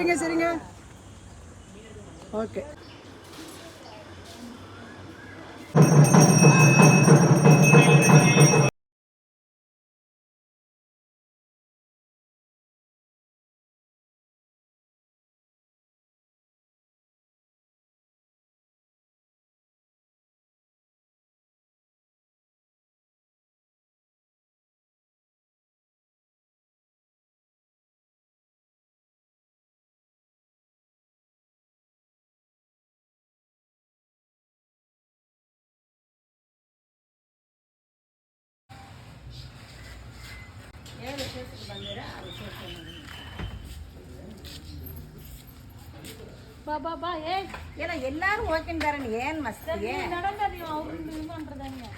சரிங்க சரிங்க. ஓகே. ಬಾ ಬಾ ಬಾ ಏ ಎಲ್ಲ ಎಲ್ಲಾರು ಹೋಗ್ತಿದ್ದಾರೆ ಏನ್ ಮಸ್ತ್ ಏನ್ ನಡಂಗ ನೀವು ಅವ್ರು ಇದು ಮಾಡ್ರದಂಗೆ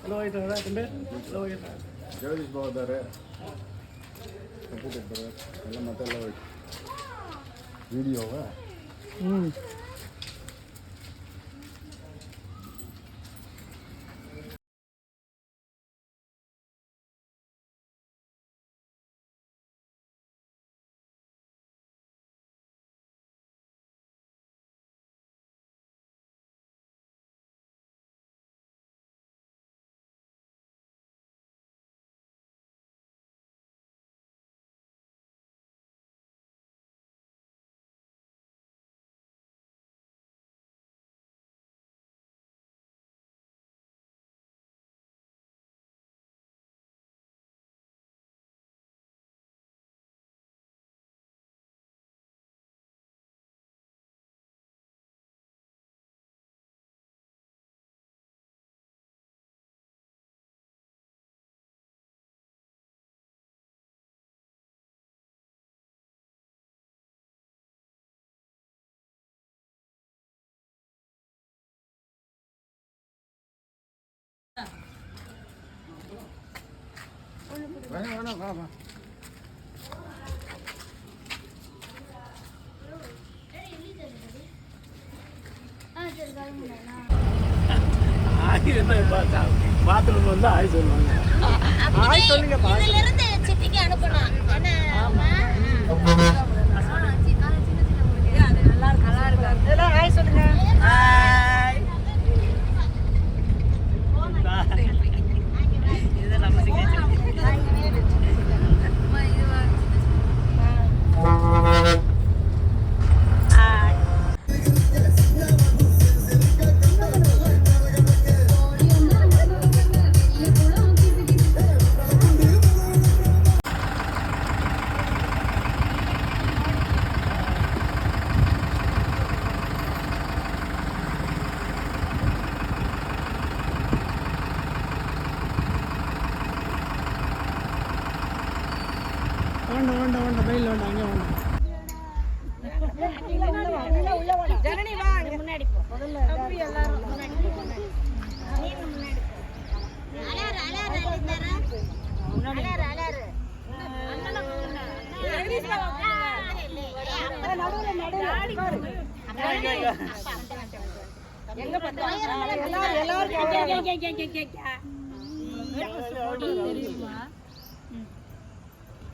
ಹಲೋ ಆಯ್ತು ತಂದೆ ಹಲೋ ಆಯ್ತು ಜಗದೀಶ್ ಬಾಬು ಇದ್ದಾರೆ ಕಂಪ್ಯೂಟರ್ ಇದ್ದಾರೆ ಎಲ್ಲ ಮತ್ತೆಲ್ಲ ಹೋಯ್ತು ವಿಡಿಯೋವ ಹ್ಞೂ வேணாம் வேணாம் வா வா பாத்ரூம் வந்து ஆய் சொல்லுவாங்க ஆய் சொல்லுங்க இதுல இருந்து சிட்டிக்கு அனுப்பலாம் எல்லாம்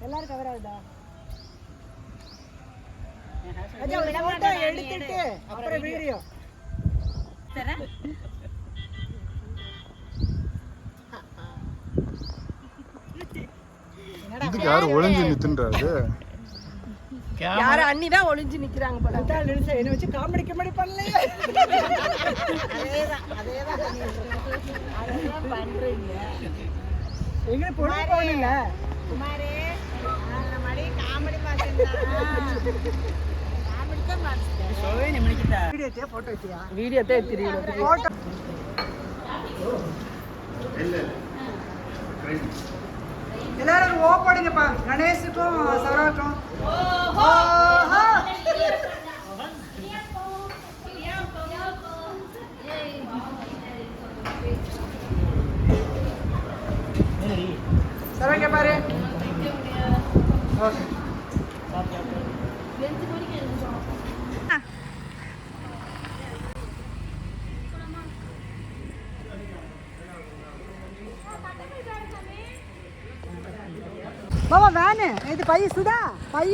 எல்லாரும் கவர் ஆகுதா? எடுத்துட்டு அப்புறம் வீடியோ இதுக்கு யார் ஒளிஞ்சு நித்துன்றாரு? யார அண்ணி தான் ஒளிஞ்சு நிக்கிறாங்க போல. என்ன வச்சு காமெடி காமெடி பண்ணலையே. அதேதான் அதேதான் அதேதான் பண்றீங்க எங்கே பொண்ணு போகல குமாரே காமெடி வீடியோ தெரியும் போட்டோ எல்லாரும் ஓ போடுங்கப்பா. கணேஷுக்கும் சரவாக்கும் சரவாங்க பாரு. ஓகே. பாபா வேனு இது பை சுதா. பை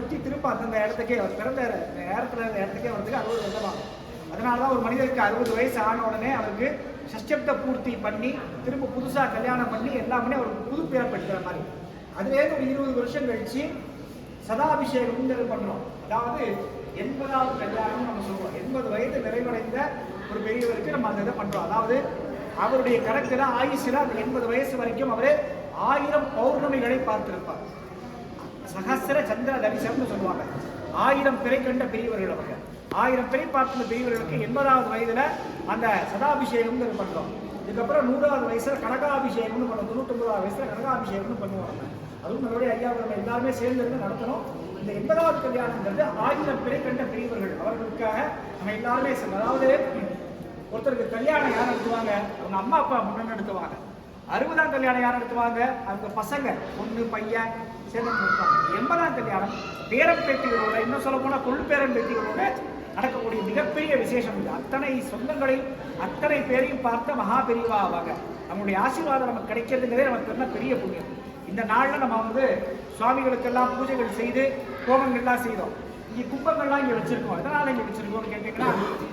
சுற்றி திரும்ப அந்தந்த இடத்துக்கே அவர் பிறந்த நேரத்தில் அந்த இடத்துக்கே வரதுக்கு அறுபது வருஷம் ஆகும் அதனால தான் ஒரு மனிதருக்கு அறுபது வயசு ஆன உடனே அவருக்கு சஷ்டப்த பூர்த்தி பண்ணி திரும்ப புதுசாக கல்யாணம் பண்ணி எல்லாமே அவருக்கு புது பிறப்பு மாதிரி. அதுவே ஒரு இருபது வருஷம் கழிச்சு சதாபிஷேகம்ங்கிறது பண்ணுறோம் அதாவது எண்பதாவது கல்யாணம் நம்ம சொல்லுவோம் எண்பது வயது நிறைவடைந்த ஒரு பெரியவருக்கு நம்ம அந்த இதை பண்ணுறோம் அதாவது அவருடைய கணக்குல ஆயுசில் அந்த எண்பது வயசு வரைக்கும் அவர் ஆயிரம் பௌர்ணமிகளை பார்த்திருப்பார். சகசர சந்திர தரிசனம்னு சொல்லுவாங்க. ஆயிரம் பிறை கண்ட பெரியவர்கள் அவங்க. ஆயிரம் பிறை பார்த்த பெரியவர்களுக்கு எண்பதாவது வயதுல அந்த சதாபிஷேகம்னு பண்றோம் இதுக்கப்புறம் நூறாவது வயசுல கனகாபிஷேகம்னு பண்ணுவோம் தொண்ணூத்தொன்பதாவது வயசுல கனகாபிஷேகம்னு பண்ணுவாங்க. அதுவும் நம்மளுடைய ஐயா அவர்கள் எல்லாருமே சேர்ந்து இருந்து நடத்தணும். இந்த எண்பதாவது கல்யாணங்கிறது ஆயிரம் பிறை கண்ட பெரியவர்கள். அவர்களுக்காக நம்ம எல்லாருமே அதாவது ஒருத்தருக்கு கல்யாணம் யார் நடத்துவாங்க? அவங்க அம்மா அப்பா முன்னாடி நடத்துவாங்க. அறுபதாம் கல்யாணம் யார் நடத்துவாங்க? அவங்க பசங்க பொண்ணு பையன் சேர்ந்து நடத்துவாங்க. எண்பதாம் கல்யாணம் பேரன் பேத்திகளோட இன்னும் சொல்ல போனால் கொள் பேரன் பேத்திகளோட நடக்கக்கூடிய மிகப்பெரிய விசேஷம் இது. அத்தனை சொந்தங்களையும் அத்தனை பேரையும் பார்த்த மகா பெரியவா ஆவாங்க நம்மளுடைய ஆசீர்வாதம் நமக்கு கிடைக்கிறதுங்கிறதே நமக்கு என்ன பெரிய புண்ணியம். இந்த நாளில் நம்ம வந்து சுவாமிகளுக்கெல்லாம் பூஜைகள் செய்து கோபங்கள்லாம் செய்தோம் இங்கே கும்பங்கள்லாம் இங்கே வச்சுருக்கோம். எதனால் இங்கே வச்சுருக்கோம்னு கேட்டிங்கன்னா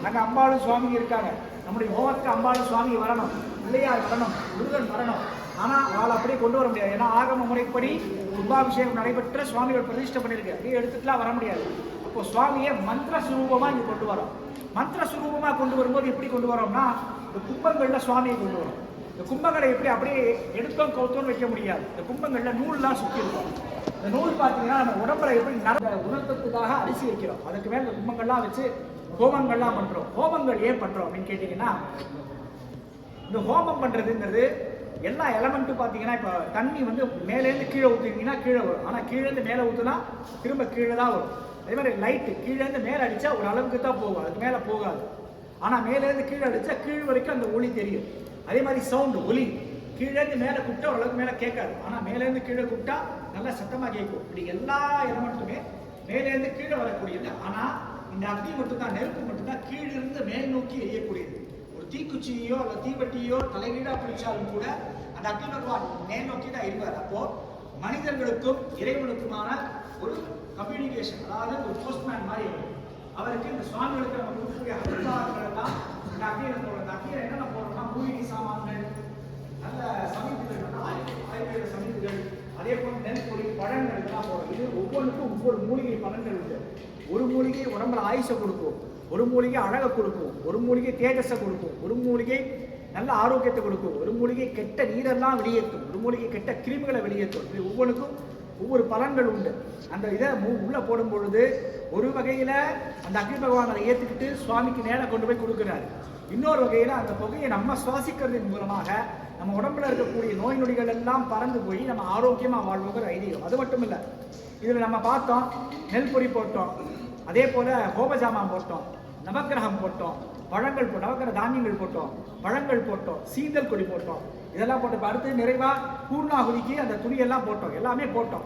அங்கே அம்பாளும் சுவாமி இருக்காங்க. நம்முடைய ஹோமத்துக்கு அம்பாளும் சுவாமி வரணும். பிள்ளையார் வரணும் முருகன் வரணும் ஆனால் அவளை அப்படியே கொண்டு வர முடியாது. ஏன்னா ஆகம முறைப்படி கும்பாபிஷேகம் நடைபெற்ற சுவாமிகள் பிரதிஷ்டை பண்ணியிருக்கு. அப்படியே எடுத்துட்டுலாம் வர முடியாது. அப்போ சுவாமியை மந்திர சுரூபமாக இங்கே கொண்டு வரோம். மந்திர சுரூபமாக கொண்டு வரும்போது எப்படி கொண்டு வரோம்னா இந்த கும்பங்களில் சுவாமியை கொண்டு வரோம். இந்த கும்பங்களை எப்படி அப்படியே எடுத்தோம் கவுத்தோன்னு வைக்க முடியாது. இந்த கும்பங்களில் நூல்லாம் சுற்றி இருக்கும். இந்த நூல் பார்த்தீங்கன்னா நம்ம உடம்புல எப்படி நட உணர்த்தத்துக்காக அரிசி வைக்கிறோம். அதுக்கு மேலே இந்த கும்பங்கள்லாம் வச்சு ஹோமங்கள்லாம் பண்ணுறோம் ஹோமங்கள் ஏன் பண்ணுறோம் அப்படின்னு கேட்டிங்கன்னா இந்த ஹோமம் பண்ணுறதுங்கிறது எல்லா எலமெண்ட்டும் பார்த்தீங்கன்னா இப்போ தண்ணி வந்து மேலேருந்து கீழே ஊற்றுனீங்கன்னா கீழே வரும். ஆனால் கீழேருந்து மேலே ஊற்றுனா திரும்ப கீழே தான் வரும். அதே மாதிரி லைட்டு கீழேருந்து மேலே அடித்தா ஒரு அளவுக்கு தான் போகும். அதுக்கு மேலே போகாது. ஆனால் மேலேருந்து கீழே அடித்தா கீழ் வரைக்கும் அந்த ஒளி தெரியும். அதே மாதிரி சவுண்டு ஒலி கீழேருந்து மேலே கூப்பிட்டா ஓரளவுக்கு மேலே கேட்காது. ஆனால் மேலேருந்து கீழே கூப்பிட்டா நல்லா சத்தமாக கேட்கும். இப்படி எல்லா எலமெண்ட்டுமே மேலேருந்து கீழே வரக்கூடியது. ஆனால் இந்த அக்னி மட்டும்தான் நெருப்பு மட்டும்தான் கீழிருந்து மேல் நோக்கி எரியக்கூடியது. தீக்குச்சியோ அல்ல தீவட்டியோ தலைகீழாக பிடிச்சாலும் கூட அந்த அக்னி பகவான் மேல் நோக்கி தான் இருப்பார். அப்போ மனிதர்களுக்கும் இறைவனுக்குமான ஒரு கம்யூனிகேஷன் அதாவது ஒரு போஸ்ட்மேன் மாதிரி அவருக்கு இந்த சுவாமிகளுக்கு நம்ம கொடுக்கக்கூடிய அபிப்பிராயங்கள் எல்லாம் இந்த அக்னியில் போடுறது அக்னியில் என்னென்ன போடுறோம்னா மூலிகை சாமான்கள் நல்ல சமீபங்கள் ஆயுர்வேத சமீபங்கள் அதே போல் நெல்பொடி பழங்கள் இதெல்லாம் போடுறோம். இது ஒவ்வொன்றுக்கும் ஒவ்வொரு மூலிகை பலன்கள் உண்டு. ஒரு மூலிகை உடம்புல ஆயுஷை கொடுக்கும். ஒரு மூலிகை அழகை கொடுக்கும் ஒரு மூலிகை தேஜஸை கொடுக்கும் ஒரு மூலிகை நல்ல ஆரோக்கியத்தை கொடுக்கும் ஒரு மூலிகை கெட்ட நீரெல்லாம் வெளியேற்றும் ஒரு மூலிகை கெட்ட கிருமிகளை வெளியேற்றும். இப்படி ஒவ்வொன்றுக்கும் ஒவ்வொரு பலன்கள் உண்டு. அந்த இதை உள்ளே போடும் பொழுது ஒரு வகையில் அந்த அக்னி பகவான் அதை சுவாமிக்கு நேராக கொண்டு போய் கொடுக்குறாரு. இன்னொரு வகையில் அந்த புகையை நம்ம சுவாசிக்கிறதன் மூலமாக நம்ம உடம்புல இருக்கக்கூடிய நோய் நொடிகள் எல்லாம் பறந்து போய் நம்ம ஆரோக்கியமாக வாழ்வோங்கிற ஐதீகம். அது மட்டும் இல்லை இதில் நம்ம பார்த்தோம் நெல் பொறி போட்டோம் அதே போல் கோபஜாமான் போட்டோம். நவக்கிரகம் போட்டோம் பழங்கள் போ நவக்கிரக தானியங்கள் போட்டோம் பழங்கள் போட்டோம் சீந்தல் கொடி போட்டோம். இதெல்லாம் போட்டு அடுத்து நிறைவா பூர்ணாகுதிக்கு அந்த துணியெல்லாம் போட்டோம் எல்லாமே போட்டோம்.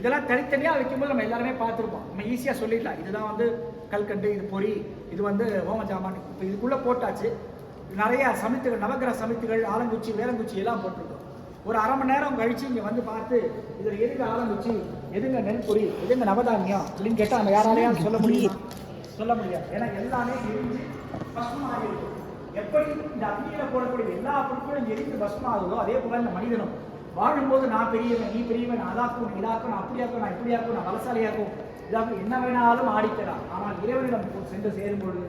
இதெல்லாம் தனித்தனியாக வைக்கும்போது நம்ம எல்லாருமே பார்த்துருப்போம். நம்ம ஈஸியாக சொல்லிடலாம். இதுதான் வந்து கல்கண்டு இது பொறி இது வந்து ஹோமஜாமான் இப்போ இதுக்குள்ளே போட்டாச்சு. நிறைய சமித்துகள் நவக்கிரக சமித்துகள் ஆலங்குச்சி வேலங்குச்சி எல்லாம் போட்டிருக்கோம். ஒரு அரை மணி நேரம் கழிச்சு இங்கே வந்து பார்த்து இதில் எதுங்க ஆலங்குச்சி எதுங்க நென்பொரி எதுங்க நவதானியம் அப்படின்னு கேட்டால் நம்ம யாராலையும் சொல்ல முடியும்? சொல்ல முடியாது. ஏன்னா எல்லாமே எரிஞ்சு பசுமாகி இருக்கும் எப்படி இந்த அக்னியில போடக்கூடிய எல்லா பொருட்களும் எரிந்து பஸ்மாகுதோ அதே போல இந்த மனிதனும். வாழும்போது நான் பெரியவன் நீ பெரியவன் நான் அதாக்கும் நீ இதாக்கும் நான் அப்படியாக்கும் நான் இப்படியாக்கும் நான் பலசாலியாக்கும் இதாக்கும் என்ன வேணாலும் ஆடிக்கலாம். ஆனால் இறைவனிடம் சென்று சேரும் பொழுது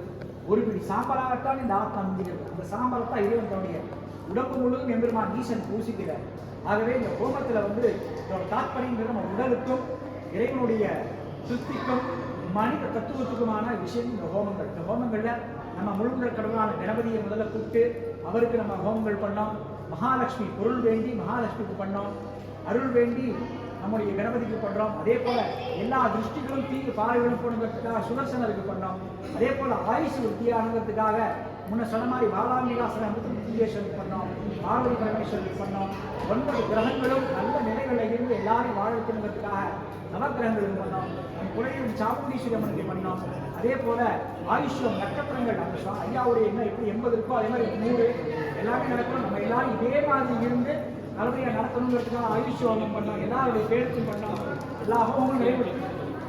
ஒரு பிடி சாம்பலாகத்தான் இந்த ஆத்மா முடிகிறது அந்த சாம்பலத்தான் இறைவன் தன்னுடைய உடம்பு முழுவதும் எம்பெருமான் ஈசன் பூசிக்கிறார். ஆகவே இந்த ஹோமத்தில் வந்து இதோட தாற்பயங்கிறது நம்ம உடலுக்கும் இறைவனுடைய சுத்திக்கும் மனித தத்துவத்துக்குமான விஷயம் இந்த ஹோமங்கள். இந்த ஹோமங்களில் நம்ம முழுமுதல் கடவுளான கணபதியை முதல்ல கூப்பிட்டு அவருக்கு நம்ம ஹோமங்கள் பண்ணோம். மகாலட்சுமி பொருள் வேண்டி மகாலட்சுமிக்கு பண்ணோம். அருள் வேண்டி நம்முடைய கணபதிக்கு பண்ணுறோம் அதே போல எல்லா திருஷ்டிகளும் தீங்கு பார்வைகளும் போடுங்கிறதுக்காக சுதர்சனருக்கு பண்ணோம். அதே போல ஆயுசு வித்தியானங்கிறதுக்காக முன்ன சொன்ன மாதிரி வாலாமிகாசன அமிர்தேஸ்வருக்கு பண்ணோம் பார்வதி பரமேஸ்வருக்கு பண்ணோம். ஒன்பது கிரகங்களும் நல்ல நிலைகளில் இருந்து எல்லாரும் வாழ வைக்கணுங்கிறதுக்காக நவக்கிரகங்களுக்கு பண்ணோம். நம் குறையும் சாமுண்டீஸ்வரி அம்மனுக்கு பண்ணோம். அதே போல ஆயுஷ்யம் நட்சத்திரங்கள் அந்த ஐயாவுடைய என்ன எப்படி எண்பது இருக்கோ அதே மாதிரி நூறு. எல்லாமே நடக்கணும். நம்ம எல்லாரும் இதே மாதிரி இருந்து நல்லபடியாக நடத்தணுங்கிறதுக்காக ஆயுஷ்யோகம் பண்ணோம். எல்லாருடைய பேருக்கும் பண்ணோம். எல்லா ஹோமும் நிறைவு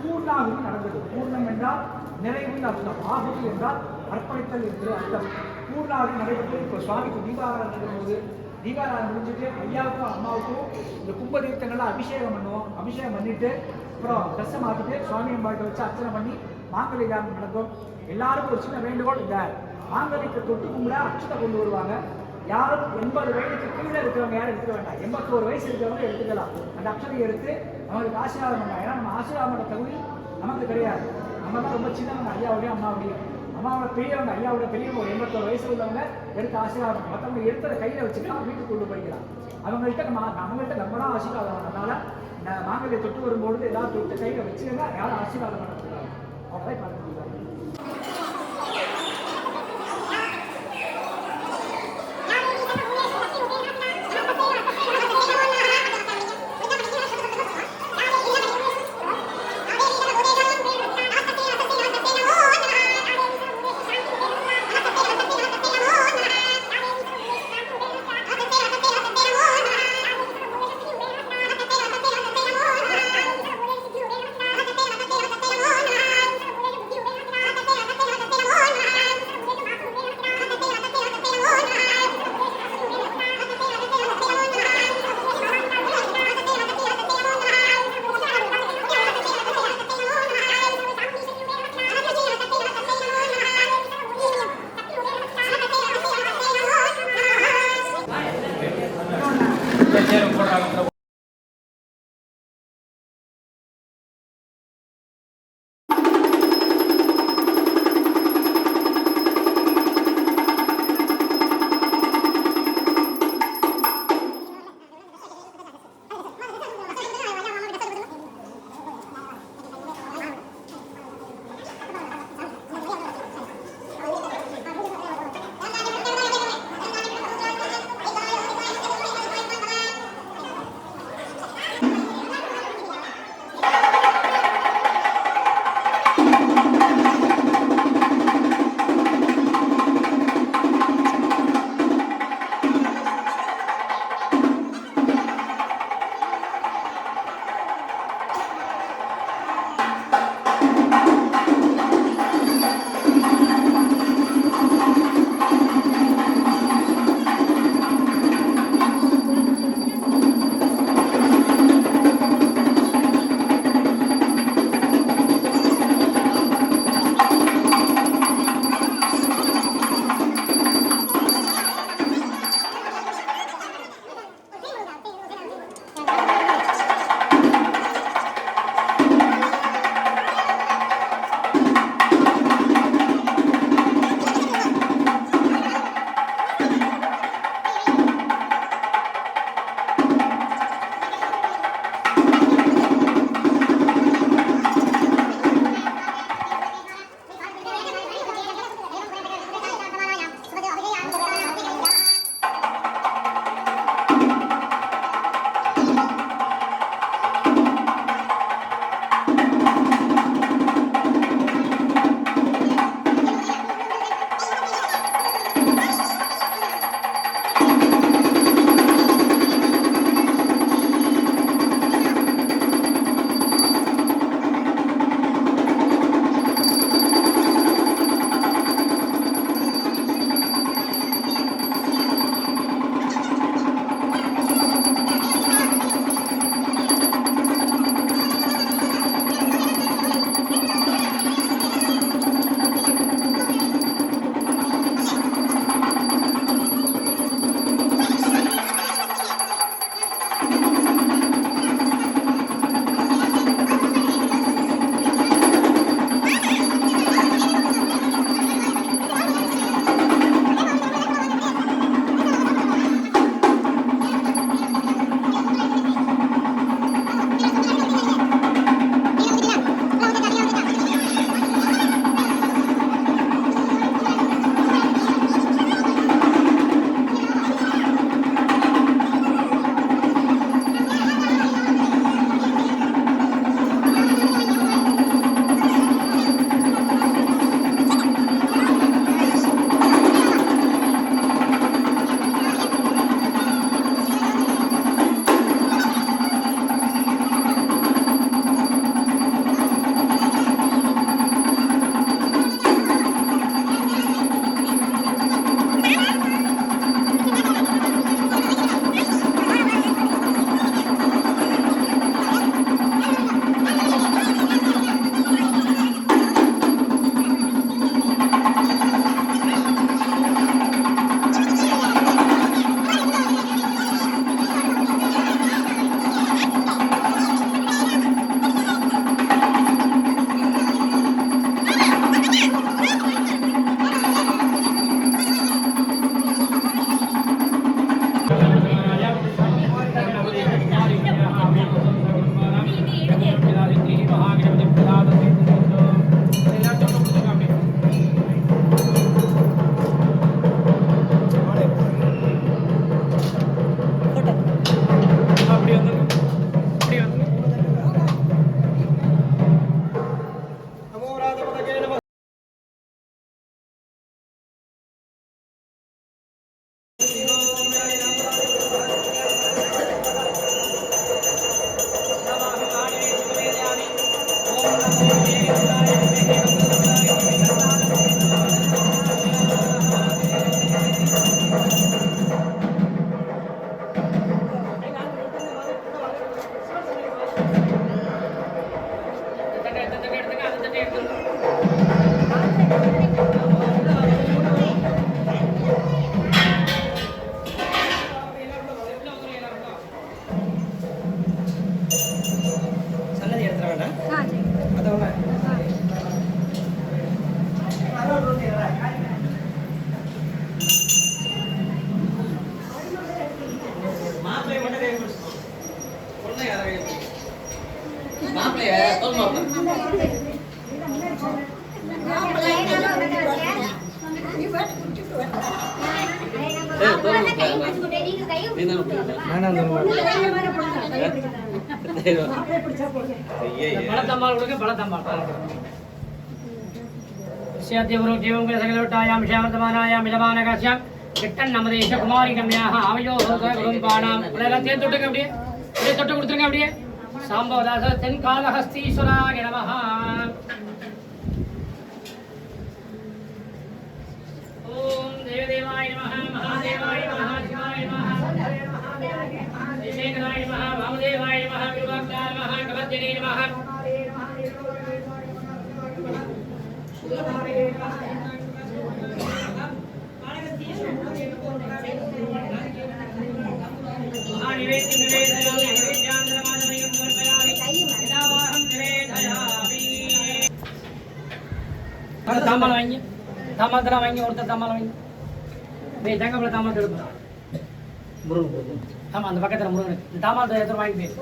பூர்ணாகுதி நடந்தது. பூர்ணம் என்றால் நிறைவு அர்த்தம். ஆகுதி என்றால் அர்ப்பணித்தல் என்று அர்த்தம். பூர்ணாகுதி நடைபெற்று இப்போ சுவாமிக்கு தீபாராதனை நடக்கும்போது தீபாராதனை முடிஞ்சுட்டு ஐயாவுக்கும் அம்மாவுக்கும் இந்த கும்ப தீர்த்தங்கள்லாம் அபிஷேகம் பண்ணுவோம். அபிஷேகம் பண்ணிட்டு அப்புறம் ட்ரெஸ்ஸை மாற்றிட்டு சுவாமி அம்பாட்டை வச்சு அர்ச்சனை பண்ணி மாங்கலி தியானம் நடக்கும். எல்லாருக்கும் ஒரு சின்ன வேண்டுகோள் இந்த மாங்கல்யத்தை தொட்டு கும்பிட அக்ஷதை கொண்டு வருவாங்க. யாரும் எண்பது வயதுக்கு கீழே இருக்கிறவங்க யாரும் எடுத்துக்க வேண்டாம். எண்பத்தோரு வயசு இருக்கிறவங்க எடுத்துக்கலாம். அந்த அக்ஷதையை எடுத்து அவங்களுக்கு ஆசீர்வாதம் பண்ணலாம். ஏன்னா நம்ம ஆசீர்வாதம் பண்ண தகுதி நமக்கு கிடையாது. நம்ம தான் ரொம்ப சின்னவங்க ஐயாவுடைய அம்மாவுடைய. அம்மாவோட பெரியவங்க ஐயாவோட பெரியவங்க ஒரு எண்பத்தோரு வயசு உள்ளவங்க எடுத்து ஆசீர்வாதம். மற்றவங்க எடுத்ததை கையில் வச்சுக்கலாம் வீட்டுக்கு கொண்டு போய்க்கலாம் அவங்கள்ட்ட நம்ம அவங்கள்ட்ட நம்ம தான் ஆசீர்வாதம் பண்ணனால நான் மாங்கல்ய தொட்டு வரும்பொழுது ஏதாவது தொட்டு கையில் வச்சுக்கங்க யாரும் ஆசீர்வாதம் பண்ணக்கூடாது அவ்வளோதான் பார்க்க பழத்தம்பால் கொடுக்க கிட்டன் நமதேஷ குமாரி கம்யாக ஆவையோ குடும்பானாம் எல்லாம் தேன் தொட்டுங்க அப்படியே அப்படியே தொட்டு கொடுத்துருங்க அப்படியே சாம்பவதாச ஓம் தேவதேவாய நமஹ மகாதேவாய நமஹ சிவாய நமஹ சேகராய நமஹ வாமதேவாய நமஹ விருபாக்தாய நமஹ கபத்தினே நமஹ महानिवेद्य निवेदयामि नैवेद्यान्तरमानमयं समर्पयामि यदावाहं निवेदयामि அடுத்த தாம்பாளம் வாங்கி தாம்பாளத்தில் வாங்கி ஒருத்தர் தாம்பாளம் வாங்கி வே தேங்காய் தாம்பாளத்தை எடுப்போம் முருகன் ஆமாம் அந்த பக்கத்தில் முருகன் இந்த தாம்பாளத்தை எடுத்து வாங்கி போய்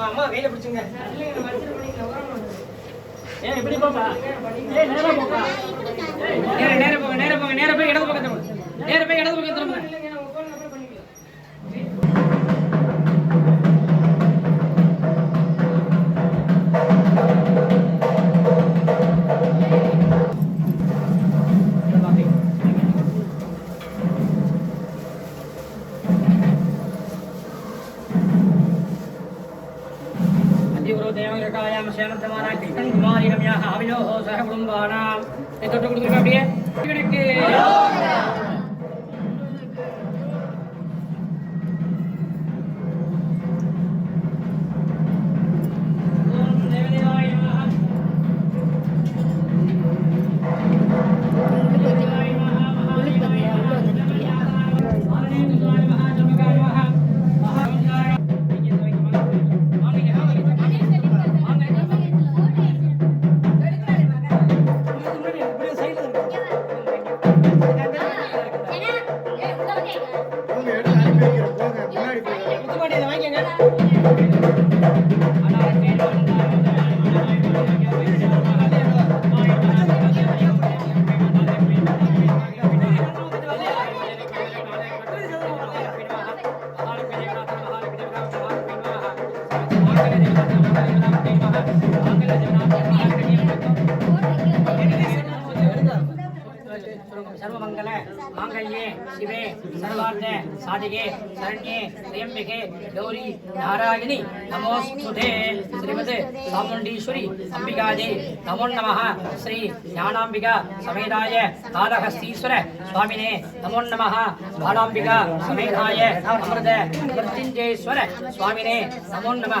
அம்மா கையில பிடிச்சுங்க இப்படி போப்பா ஏய் நேரா போப்பா நேரா நேரா போங்க நேரா போங்க நேரா போய் இடது பக்கத்துல போங்க நேரா போய் இடது பக்கத்துல திரும்புங்க அதிகுரு தேவகிரகாயாம் சேனத்தமான கிருஷ்ணன் குமாரி ரம்யாக அவியோகோ சக குடும்பானாம் இதை தொட்டு கொடுத்துருங்க அப்படியே இவனுக்கு சர்வமங்கல மாங்கல்யே சிவே சர்வார்த்த சாதிகே சரண்யே திரியம்பிகே கௌரி நாராயணி நமோஸ்துதே. ஸ்ரீமத் சாமுண்டீஸ்வரி அம்பிகாஜி. நமோ நம ஸ்ரீ ஞானாம்பிகா சமேதாய காலஹஸ்தீஸ்வர சுவாமினே. நமோ நம பாலாம்பிகா சமேதாய அமிர்த மிருத்யுஞ்சேஸ்வர சுவாமினே. நமோ நம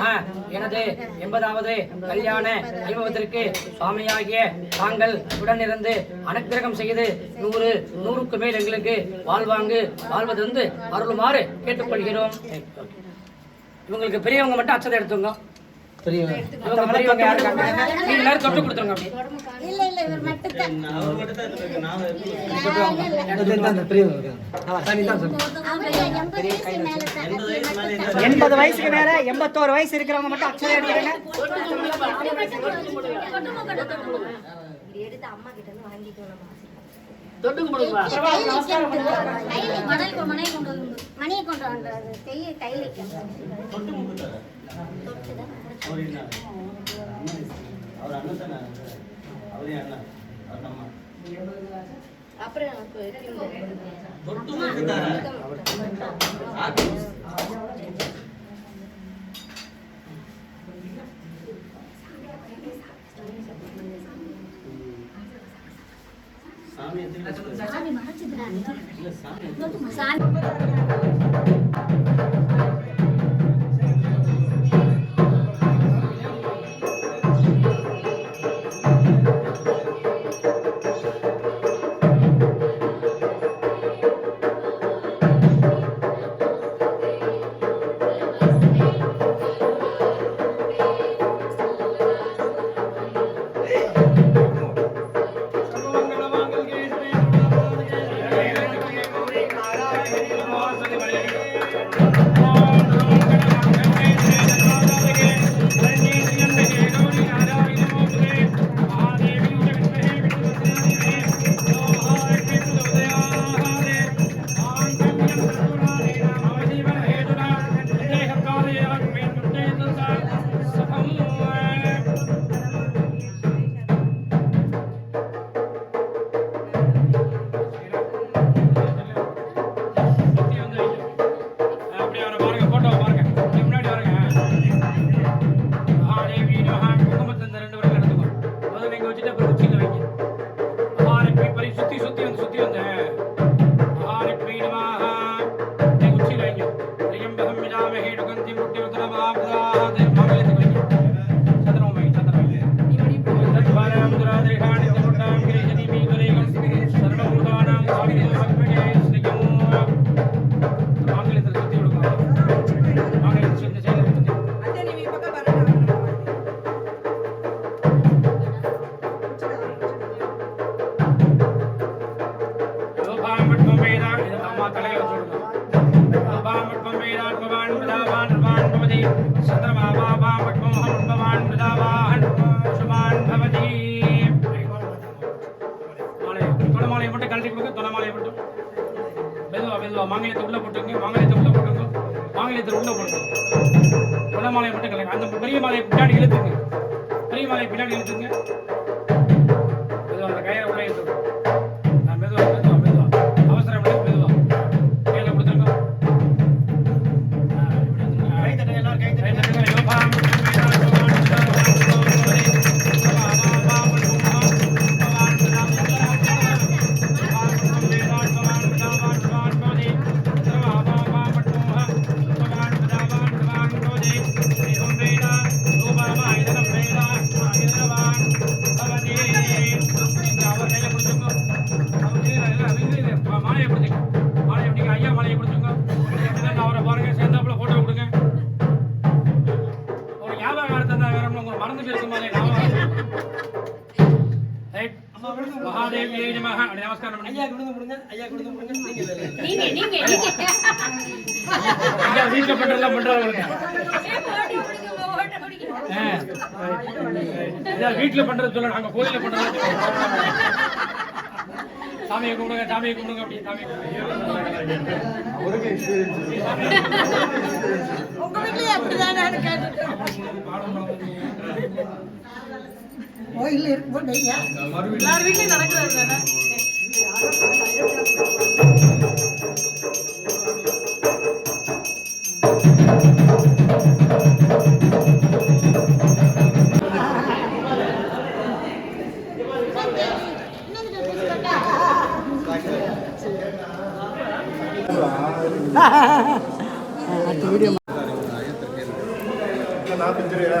எனது எண்பதாவது கல்யாண வைபவத்திற்கு சுவாமியாகிய தாங்கள் உடனிருந்து அனுக்கிரகம் செய்து நூறு நூறுக்கு மேல் எங்களுக்கு வாழ்வாங்கு வாழ்வது வந்து அருளுமாறு கேட்டுக்கொள்கிறோம். இவங்களுக்கு பெரியவங்க மட்டும் அச்சதை எடுத்துங்க தொட்டு கொடுத்துருங்க அப்படி. இல்ல இல்ல இவர் மட்டும் தான். எண்பது வயசுக்கு மேல எண்பத்தோரு வயசு இருக்கிறவங்க மட்டும் அக்ஷரம் எடுக்கிறேங்க எடுத்து அம்மா கிட்ட இருந்து வாங்கிக்கணும் தொட்டு கொடுங்க மணியை கொண்டு வந்தது கையை கையில் அப்புறம் சாமி மறைச்சிக்கிறாங்க தலையில வச்சு ரூபாமட்பம் வேதான் பவான் பிரதாவான் சுபான் பவதி தொலைமாலையை மட்டும் கழட்டி கொடுங்க தொலைமாலையை மட்டும் மெதுவா மெதுவா மாங்கல்யத்தை உள்ள போட்டுங்க மாங்கலத்தை உள்ள போட்டுங்க மாங்கலத்தை உள்ள போட்டுங்க தொலைமாலையை மட்டும் கலங்க அந்த பெரிய மாலையை பின்னாடி இழுத்துங்க. பெரிய மாலையை பின்னாடி இழுத்துங்க. நீங்க நீங்க நீங்க. வீட்டுல பண்றதெல்லாம் பிடிக்க வீட்டுல பண்றது சொல்ல நாங்க கோயில்ல பண்றது சாமியை கும்பிடுங்க சாமியை கும்பிடுங்க அப்படி சாமியை உங்க வீட்லயும் அப்படிதானே கோயில் இருக்கும் ஐயா எல்லார் வீட்லயும் நடக்கிறது தானே? நாற்பத்தஞ்சு ரூபா